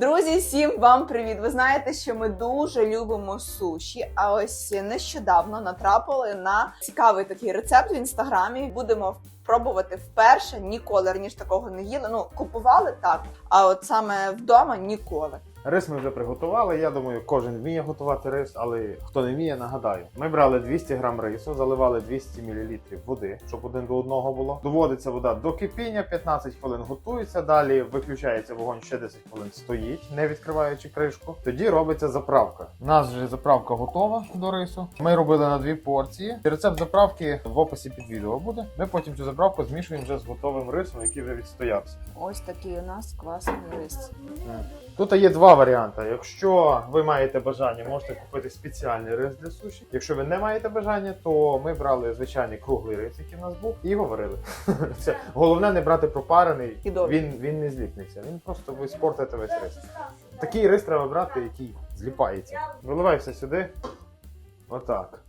Друзі, всім вам привіт! Ви знаєте, що ми дуже любимо суші. А ось нещодавно натрапили на цікавий такий рецепт в інстаграмі. Будемо пробувати вперше. Ніколи раніше такого не їли. Ну купували так, а от саме вдома ніколи. Рис ми вже приготували. Я думаю, кожен вміє готувати рис, але хто не вміє, нагадаю. Ми брали 200 грам рису, заливали 200 мл води, щоб один до одного було. Доводиться вода до кипіння, 15 хвилин готується. Далі виключається вогонь, ще 10 хвилин стоїть, не відкриваючи кришку. Тоді робиться заправка. У нас вже заправка готова до рису. Ми робили на дві порції. Рецепт заправки в описі під відео буде. Ми потім цю заправку змішуємо вже з готовим рисом, який вже відстоявся. Ось такий у нас класний рис. Тут є два варіанти. Якщо ви маєте бажання, можете купити спеціальний рис для суші. Якщо ви не маєте бажання, то ми брали звичайний круглий рис, який в нас був, і його варили. Все. Головне не брати пропарений. Він, він не зліпнеться. Він просто ви спортите весь рис. Такий рис треба брати, який зліпається. Виливай все сюди. Отак.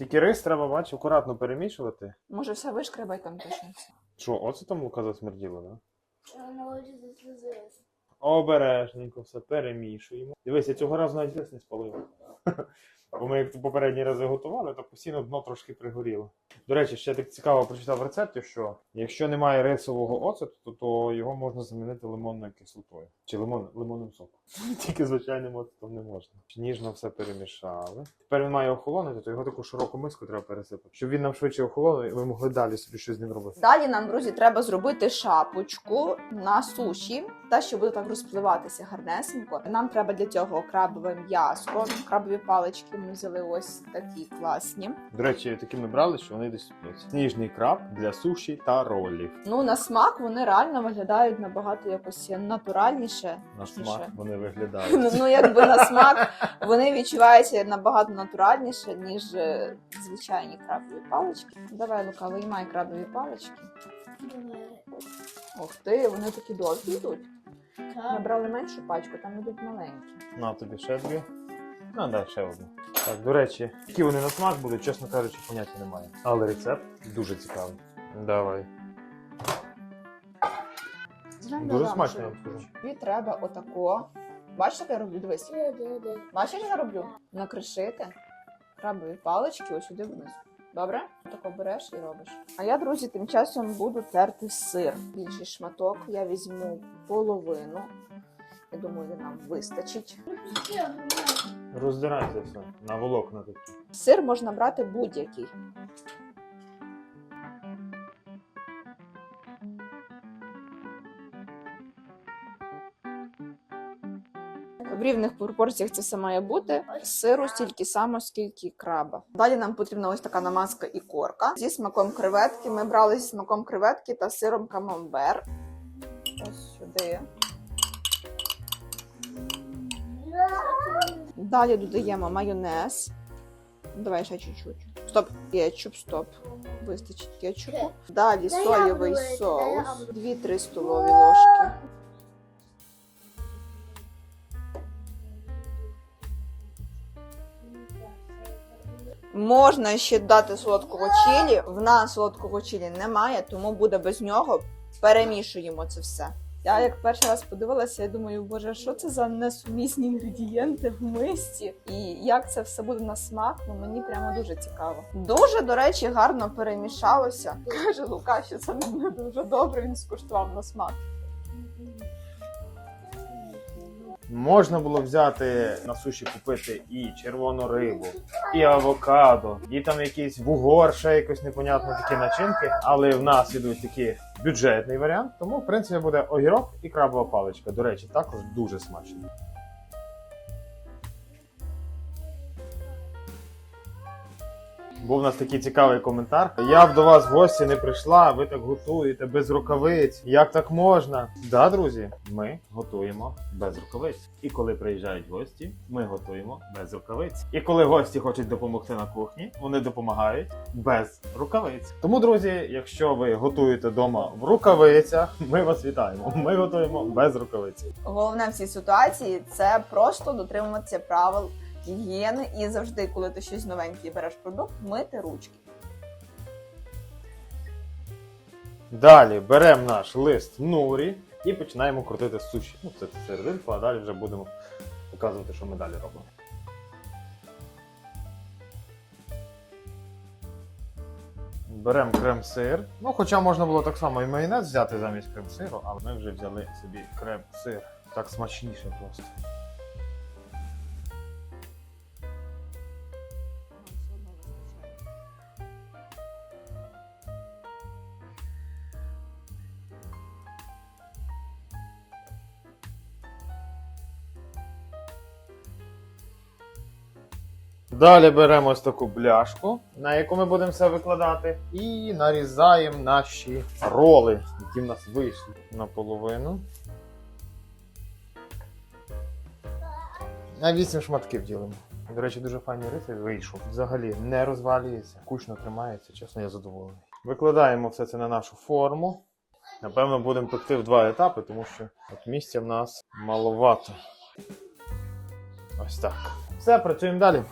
Тільки рис треба, бачиш, акуратно перемішувати. Може, все вишкребай там точно. Що, оце там лука засмерділо, да? Воно очі заслізилося. Обережненько все перемішуємо. Дивись, я цього разу навіть рис не спалив. Бо ми як попередні рази готували, то постійно дно трошки пригоріло. До речі, ще так цікаво прочитав в рецепті, що якщо немає рисового оцету, то, то його можна замінити лимонною кислотою. Чи лимон, лимонним соком. Тільки звичайним оцетом не можна. Ніжно все перемішали. Тепер він має охолонути, то його таку широку миску треба пересипати. Щоб він нам швидше охолонув, і ми могли далі собі щось з ним робити. Далі нам, друзі, треба зробити шапочку на суші, та що буде так розпливатися гарнесенько. Нам треба для цього крабове м'ясо, крабові палички. Ми взяли ось такі класні. До речі, такі ми брали, що вони десь. Сніжний краб для суші та ролів. Ну на смак вони реально виглядають набагато якось натуральніше. На смак вони Ну, виглядають. ну якби на смак вони відчуваються набагато натуральніше, ніж е, звичайні крабові палички. Давай, Лука, виймай крабові палички. Ух ти, вони такі довгі йдуть. Ми брали меншу пачку, там йдуть маленькі. На тобі ще дві. Ну, дай ще одну. Так, до речі, які вони на смак будуть, чесно кажучи, поняття немає. Але рецепт дуже цікавий. Давай. Дуже смачно, що я вам скажу. Тобі треба отако. Бачиш, як я роблю? Дивись. Бачиш, як я роблю? Накришити крабові палички ось сюди вниз. Добре? Тако береш і робиш. А я, друзі, тим часом буду терти сир. Більший шматок. Я візьму половину. Я думаю, нам вистачить. Роздирайся все. На волокна такі. Сир можна брати будь-який. В рівних пропорціях це все має бути. Сиру стільки само, скільки краба. Далі нам потрібна ось така намазка і корка. Зі смаком креветки. Ми брали зі смаком креветки та сиром камамбер. Ось сюди. Далі додаємо майонез. Давай ще чуть-чуть. Стоп, кетчуп, стоп. Вистачить кетчупу. Далі соєвий соус. яблуко. 2-3 столові ложки. Можна ще дати солодкого чилі. В нас солодкого чилі немає, тому буде без нього. Перемішуємо це все. Я як перший раз подивилася, я думаю, боже, що це за несумісні інгредієнти в мисці, і як це все буде на смак, ну мені прямо дуже цікаво. Дуже, до речі, гарно перемішалося. Каже Лука, що це не дуже добре. Він скуштував на смак. Можна було взяти на суші купити і червону рибу, і авокадо, і там якийсь вугор, ще якось непонятно такі начинки. Але в нас ідуть такі бюджетний варіант, тому в принципі буде огірок і крабова паличка. До речі, також дуже смачно. Був у нас такий цікавий коментар. Я б до вас в гості не прийшла, ви так готуєте без рукавиць. Як так можна? Да, друзі, ми готуємо без рукавиць. І коли приїжджають гості, ми готуємо без рукавиць. І коли гості хочуть допомогти на кухні, вони допомагають без рукавиць. Тому, друзі, якщо ви готуєте вдома в рукавицях, ми вас вітаємо. Ми готуємо без рукавиць. Головне в цій ситуації це просто дотримуватися правил гігієни і завжди, коли ти щось новеньке береш продукт, мити ручки. Далі беремо наш лист нурі, і починаємо крутити суші. Ну, це серединку, а далі вже будемо показувати, що ми далі робимо. Беремо крем-сир. Ну, хоча можна було так само і майонез взяти замість крем-сиру, але ми вже взяли собі крем-сир. Так смачніше просто. Далі беремо ось таку бляшку, на яку ми будемо все викладати, і нарізаємо наші роли, які в нас вийшли наполовину. На 8 шматків ділимо. До речі, дуже файний рис вийшов. Взагалі не розвалюється, кучно тримається, чесно, я задоволений. Викладаємо все це на нашу форму. Напевно, будемо пекти в два етапи, тому що от місця в нас маловато. Ось так. Все, працюємо далі.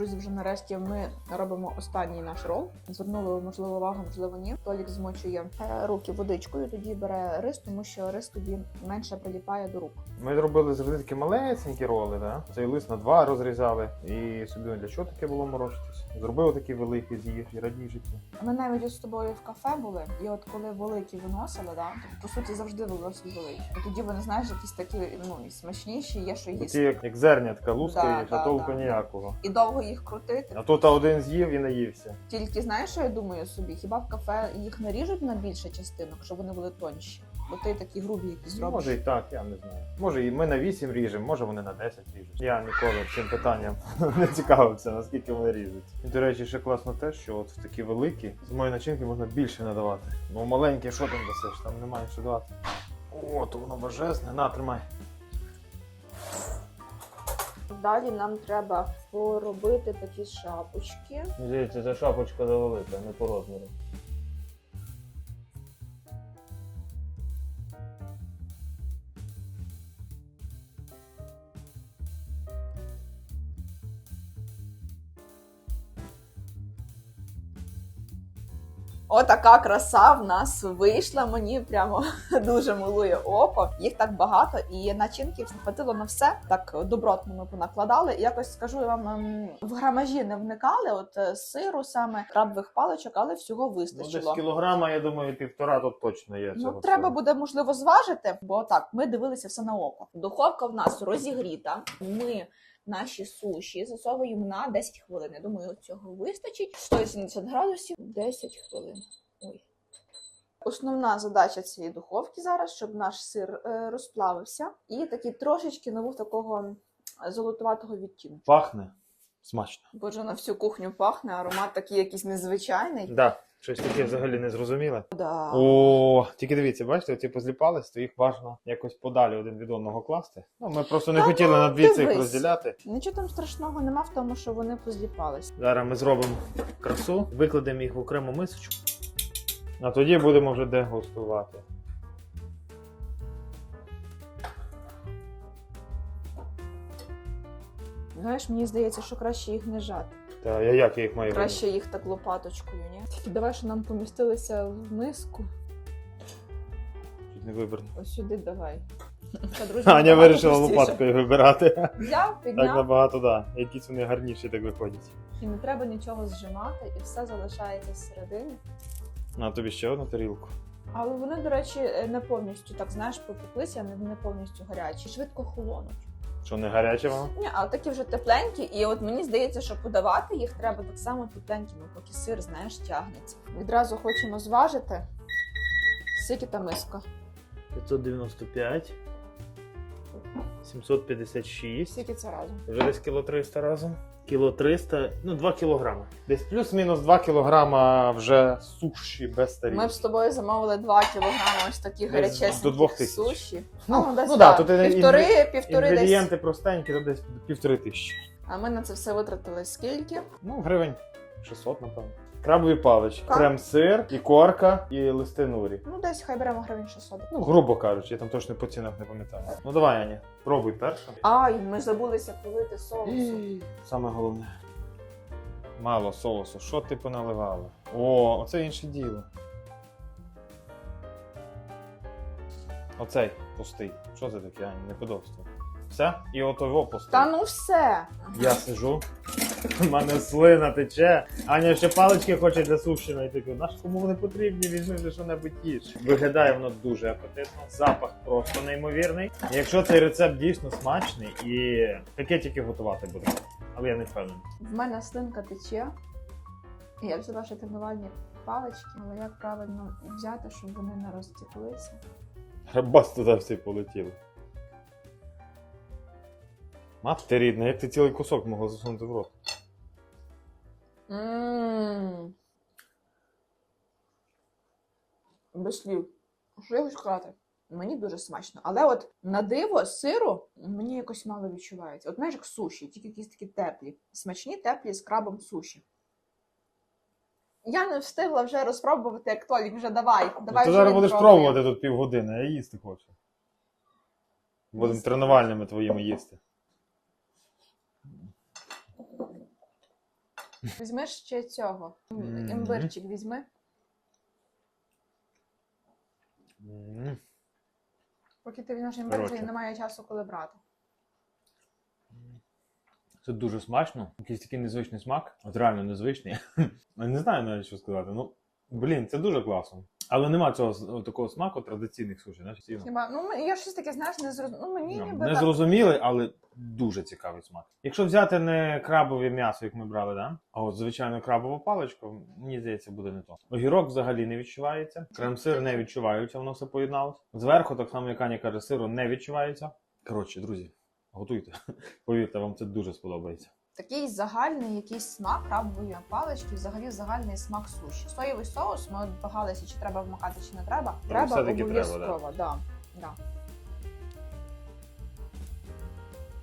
Друзі, вже нарешті ми робимо останній наш рол. Звернули, можливо, увагу, можливо, ні. Толік змочує е, руки водичкою, тоді бере рис, тому що рис тоді менше приліпає до рук. Ми зробили завжди такі малесенькі роли, да? цей лист на два розрізали. І собі для чого таке було морочитись? Зробили такі великі з'їж і радій життю. Ми навіть з тобою в кафе були, і от коли великі виносили, да, то по суті завжди виносять великі. І тоді вони знаєш, якісь такі ну і смачніші, є що Такі їсти. як, як зернятка Да, лускаєш, а да, толку да, ніякого. І довго їх крутити. А тут один з'їв і наївся. Тільки знаєш, що я думаю собі? Хіба в кафе їх наріжуть на більше частинок, щоб вони були тонші? Бо ти такі грубі якісь робиш. Може і так, я не знаю. Може і ми на 8 ріжемо, може вони на 10 ріжуть. Я ніколи цим питанням не цікавився, наскільки вони ріжуть. І до речі, ще класно те, що от в такі великі з моєї начинки можна більше надавати. Бо маленькі, що там дасиш? Там немає що давати. О, то воно божесне, на, тримай. Далі нам треба поробити такі шапочки. Дивіться, ця шапочка завелика, не по розміру. Отака краса в нас вийшла. Мені прямо дуже милує око. Їх так багато, і начинків хватило на все. Так добротно ми понакладали. І якось скажу я вам ем, в грамажі не вникали. От е, сиру саме крабових паличок, але всього Ну, десь вистачило. кілограма, я думаю, півтора тут точно є. Ну, треба всього. буде можливо зважити, бо так, ми дивилися все на око. Духовка в нас розігріта. Ми наші суші засовуємо на 10 хвилин. Я думаю, цього вистачить. 180 градусів, 10 хвилин. Ой. Основна задача цієї духовки зараз, щоб наш сир е, розплавився і такий трошечки набув такого золотуватого відтінку. Пахне смачно. Боже, на всю кухню пахне, аромат такий якийсь незвичайний. Да, щось таке взагалі не зрозуміле. Да. О, тільки дивіться, бачите, ті позліпались, то їх важно якось подалі один від одного класти. Ну, ми просто не Та хотіли ну, на дві цих дивись. розділяти. Нічого там страшного нема в тому, що вони позліпались. Зараз ми зробимо красу, викладемо їх в окрему мисочку. А тоді будемо вже дегустувати. Знаєш, мені здається, що краще їх не жати. Та я як я їх маю Краще їх так лопаточкою, ні? Тільки давай, що нам помістилися в миску. Чуть не виберну. Ось сюди давай. Та, друзі, Аня вирішила простіше. лопаткою вибирати. Взяв, Так підняв, набагато, да. Якісь вони гарніші так виходять. і не треба нічого зжимати, і все залишається зсередини. На тобі ще одну тарілку. Але вони, до речі, не повністю так знаєш, попеклися, не, не повністю гарячі, швидко холонуть. Що не гаряче воно? Ні, а такі вже тепленькі, і от мені здається, що подавати їх треба так само тепленькими, поки сир, знаєш, тягнеться. Відразу хочемо зважити. Скільки та миска? 595. 756. Скільки це разом? Вже десь кіло 300 разом. Кіло 300, ну 2 кілограми. Десь плюс-мінус 2 кілограма вже суші без тарілки. Ми б з тобою замовили 2 кілограми ось такі Десь гарячесні до двох тисяч. суші. Ну, А, десь ну да, тут півтори, і- півтори, інгредієнти десь. Простенькі, то десь півтори тисячі. А ми на це все витратили скільки? Ну, гривень 600, напевно. Крабові палички, Так. крем-сир, ікорка і листи нурі. Ну, десь хай беремо гривень 600. Ну, грубо кажучи, я там точно по цінах не пам'ятаю. Ну давай, Аня, пробуй перша. Ай, ми забулися полити соусу. Саме головне. Мало соусу. Що ти поналивала? О, оце інше діло. Оцей пустий. Що це таке, Аня? Неподобство. Все? І от його пустий. Та ну все. Я сижу. У мене слина тече. Аня ще палички хоче для суші знайти. Наш кому вони потрібні, візьми вже що-небудь їж. Виглядає воно дуже апетитно, запах просто неймовірний. Якщо цей рецепт дійсно смачний і таке тільки готувати буде. Але я не впевнений. В мене слинка тече. Я взяла ще тренувальні палички, але як правильно взяти, щоб вони не розтеклися? Бас туди всі полетіли. Мати рідна, як ти цілий кусок могла засунути в рот? Ммм. Без слів. Що я хочу сказати? Мені дуже смачно. Але от на диво сиру мені якось мало відчувається. От знаєш, як суші, тільки якісь такі теплі. Смачні, теплі з крабом суші. Я не встигла вже розпробувати, як Толік, вже давай. давай ти вже зараз будеш пробує. пробувати тут півгодини, я їсти хочу. Будемо Їсти. тренувальними твоїми їсти. Візьми ще цього. Імбирчик візьми. М. Поки ти візьмеш імбир, Коротше. немає часу, коли брати. Це дуже смачно. Якийсь такий незвичний смак. От реально незвичний. Я не знаю навіть що сказати. Ну, блін, це дуже класно. Але нема цього такого смаку традиційних суші, знаєш. Хіба ну м- я щось таке, знаєш, не зрозуміла. Ну мені Ну, ніби Не так. зрозумілий, але дуже цікавий смак. Якщо взяти не крабове м'ясо, як ми брали, да? а от звичайно крабову паличку, мені здається, буде не то. Огірок взагалі не відчувається. Крем-сир не відчувається, воно все поєдналось. Зверху, так само, як Аня каже, сиру не відчувається. Коротше, друзі, готуйте. Повірте, вам це дуже сподобається. Такий загальний якийсь смак крабової палички, взагалі загальний смак суші. Соєвий соус, ми от чи треба вмакати, чи не треба. Ну, Треба все-таки треба, обов'язково, да. Да.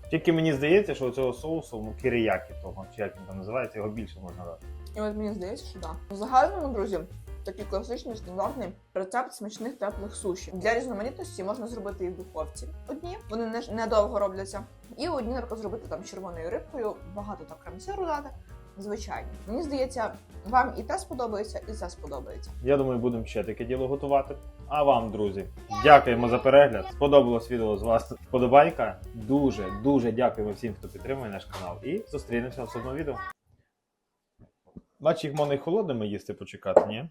Тільки мені здається, що у цього соусу, ну, кіріякі того, чи як він там називається, його більше можна дати. І от мені здається, що так. Да. В загальному, друзі, такий класичний стандартний рецепт смачних теплих суші. Для різноманітності можна зробити і в духовці. Одні вони не ж- недовго робляться. І одні наприклад, зробити там червоною рибкою, багато так крем-сиру дати. Звичайно. Мені здається, вам і те сподобається, і це сподобається. Я думаю, будемо ще таке діло готувати. А вам, друзі, дякуємо за перегляд. Сподобалось відео з вас. Вподобайка. Дуже, дуже дякуємо всім, хто підтримує наш канал. І зустрінемося в особному відео. Бач, їх можна холодними їсти почекати, ні?